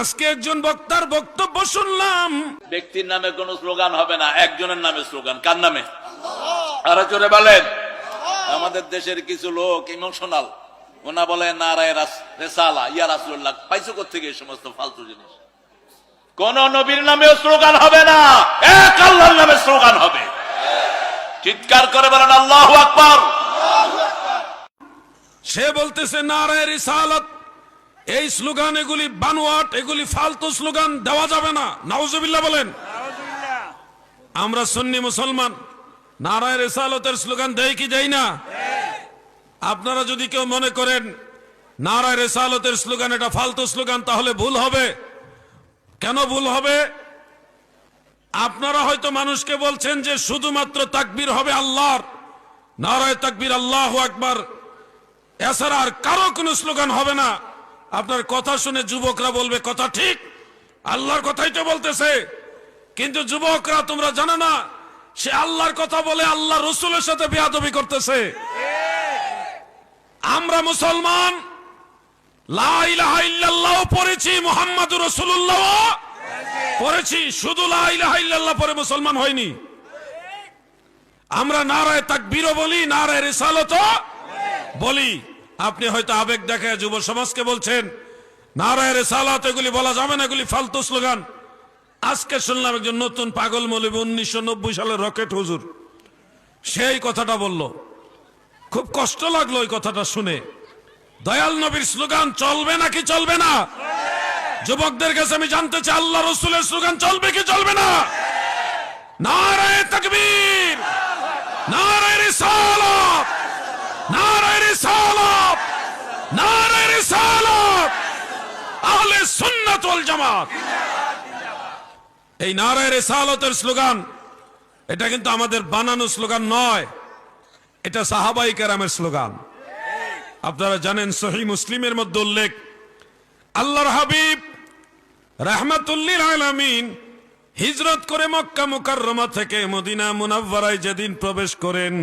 আজকে একজন বক্তার বক্তব্য শুনলাম। ব্যক্তির নামে কোন স্লোগান হবে না একজনের নামে স্লোগান। কার নামে? আরও জোরে বলেন। আমাদের দেশের কিছু লোক ইমোশনাল। ওনা বলে নারায় রেসালা ইয়া রাসুল্লাহ পাইছো থেকে এই সমস্ত ফালতু জিনিস? কোন নবীর নামে স্লোগান হবে না এক আল্লাহর নামে স্লোগান হবে। চিৎকার করে বলেন আল্লাহ আকবার! সে বলতেছে নারায় রিসালাত এই স্লোগান এগুলি বানোয়াট এগুলি ফালতু স্লোগান দেওয়া যাবে না। নাউজুবিল্লাহ বলেন। আমরা সুন্নি মুসলমান। নারায় রিসালতের স্লোগান দেয় কি দেই না? আপনারা যদি কেউ মনে করেন নারায় রেসালতের স্লোগান এটা ফালতু স্লোগান তাহলে ভুল হবে। কেন ভুল হবে? আপনারা হয়তো মানুষকে বলছেন যে শুধুমাত্র তাকবীর হবে আল্লাহর। নারায় তাকবীর আল্লাহ আকবার। এছাড়া আর কারও কোনো স্লোগান হবে না। আপনার কথা শুনে যুবকরা বলবে, কথা ঠিক। আল্লাহর কথাই তো বলতেছে। কিন্তু যুবকরা, তোমরা জানো না, সে আল্লাহর কথা বলে আল্লাহ রসুলের সাথে বেয়াদবি করতেছে। আমরা মুসলমান পড়েছি রসুল্লাহ শুধু পরে মুসলমান হয়নি। আমরা নারায় তাকবীরও বলি, নারায় রেসালত বলি। আপনি হয়তো আবেগ দেখায় যুব সমাজকে বলছেন নারায় রেসালাত এগুলি বলা যাবে না, এগুলি ফালতু স্লোগান। আজকে শুনলাম একজন নতুন পাগল মৌলবী, উনিশশো নব্বই সালের রকেট হুজুর। সেই কথাটা বলল। খুব কষ্ট লাগল ওই কথাটা শুনে। দয়াল নবীর স্লোগান চলবে নাকি চলবে না? যুবকদের কাছে আমি জানতে চাই, আল্লাহ রসুলের স্লোগান চলবে কি চলবে না? নারায় তাকবীর নারায় রিসালাত নারায় রিসালাত নারায় রিসালাত আহলে এই নারায় স্লোগান, এটা কিন্তু আমাদের বানানো স্লোগান নয়, এটা সাহাবাই কেরামের স্লোগান। আপনারা জানেন সহি মুসলিমের মধ্যে উল্লেখ, আল্লাহর হাবিব আলামিন হিজরত করে মক্কা মুকাররমা থেকে মদিনা মুনাব্বারায় যেদিন প্রবেশ করেন,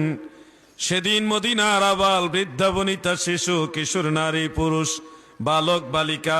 সেদিন মদিনার আবাল বৃদ্ধা, বনিতা শিশু, কিশোর, নারী, পুরুষ, বালক, বালিকা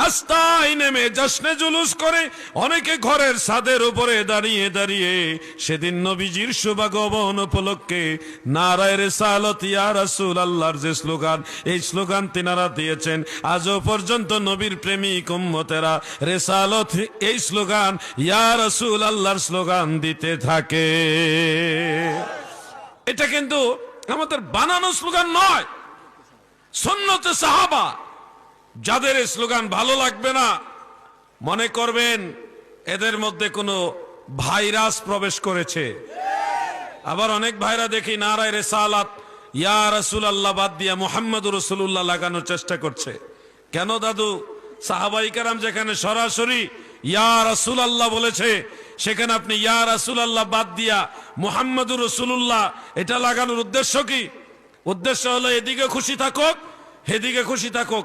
রাস্তায় নেমে জশ্নে জুলুস করে অনেকে ঘরের ছাদের উপরে দাঁড়িয়ে দাঁড়িয়ে সেদিন নবীজির শুভাগমন উপলক্ষে নারায় রেসালত, ইয়া রাসূল আল্লাহর যে স্লোগান, এই স্লোগান তিনারা দিয়েছেন। আজও পর্যন্ত নবীর প্রেমিক উম্মতেরা রেসালত, এই স্লোগান, ইয়া রাসূল আল্লাহর স্লোগান দিতে থাকে। এটা কিন্তু আমাদের বানানো স্লোগান নয়, সুন্নতে সাহাবা। যাদের স্লোগান ভালো লাগবে না, মনে করবেন এদের মধ্যে কোনো ভাইরাস প্রবেশ করেছে। আবার অনেক ভাইরা দেখি নারায় রেসালাত, ইয়া রসুল আল্লাহ বাদ দিয়া মোহাম্মদ রসুল্লাহ লাগানোর চেষ্টা করছে। কেন দাদু? সাহাবাই কারাম যেখানে সরাসরি ইয়া আল্লাহ বলেছে, সেখানে আপনি ইয়া রসুল আল্লাহ বাদ দিয়া মোহাম্মদুর রসুল্লাহ এটা লাগানোর উদ্দেশ্য কি? উদ্দেশ্য হলো এদিকে খুশি থাকুক হেদিকে খুশি থাকুক।